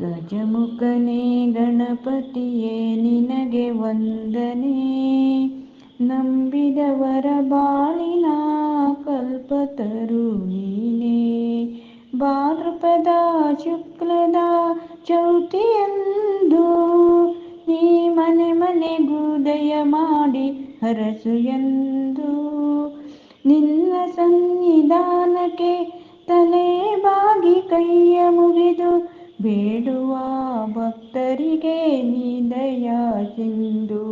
ಗಜಮುಖನೇ ಗಣಪತಿಯೇ ನಿನಗೆ ವಂದನೆ. ನಂಬಿದವರ ಬಾಳಿನ ಕಲ್ಪತರು ನೀನೇ. ಭಾದ್ರಪದ ಶುಕ್ಲದ ಚೌತಿಯಂದು ನೀ ಮನೆ ಮನೆಗೂ ದಯ ಮಾಡಿ ಹರಸು ಎಂದು. ನಿನ್ನ ಸನ್ನಿಧಾನಕ್ಕೆ ತಲೆ ಬಾಗಿ ಕೈಯ ಮುಗಿದು ಬೇಡುವ ಭಕ್ತರಿಗೆ ನೀ ದಯಾ ಸಿಂಧು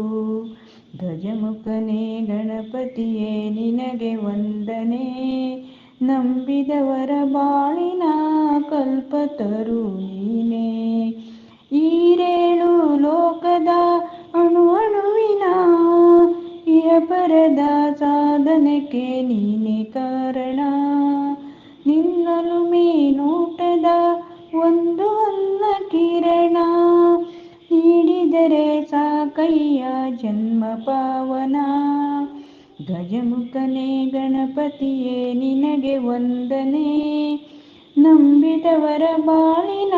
ಗಜಮುಖನೇ ಗಣಪತಿಯೇ ನಿನಗೆ ವಂದನೆ. ನಂಬಿದವರ ಬಾಳಿನ ಕಲ್ಪತರು ನೀನೇ. ಈರೇಳು ಲೋಕದ ಅಣು ಅಣುವಿನ ಇಹಪರದ ಸಾಧನಕ್ಕೆ ನೀನೇ ಕಾರಣ. ಸಾಕಯ್ಯ ಜನ್ಮ ಪಾವನ. ಗಜಮುಖನೇ ಗಣಪತಿಯೇ, ನಿನಗೆ ವಂದನೆ. ನಂಬಿದವರ ಬಾಳಿನ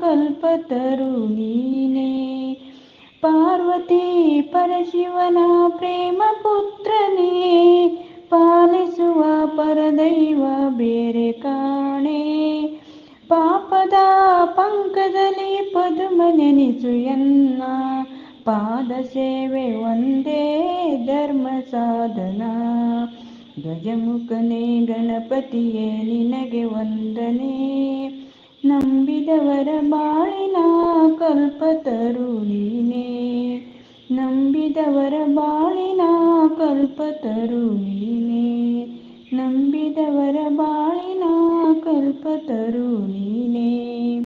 ಕಲ್ಪತರು ನೀನೇ. ಪಾರ್ವತಿ ಪರಶಿವನ ಪ್ರೇಮ ಪುತ್ರನೇ, ಪಾಲಿಸುವ ಪರದೈವ ಬೇರೆ ಕಾಣೆ. ಪಾಪದ ಪಂಕದಲ್ಲಿ ಪದುಮ ನೆನೆಸು ಎನ್ನ. ಪಾದ ಸೇವೆ ಒಂದೇ ಧರ್ಮ ಸಾಧನ. ಗಜಮುಖನೇ ಗಣಪತಿಯೇ, ನಿನಗೆ ವಂದನೆ. ನಂಬಿದವರ ಬಾಳಿನ ಕಲ್ಪತರು ನೀನೇ. ನಂಬಿದವರ ಬಾಳಿನ ಕಲ್ಪತರು ನೀನೇ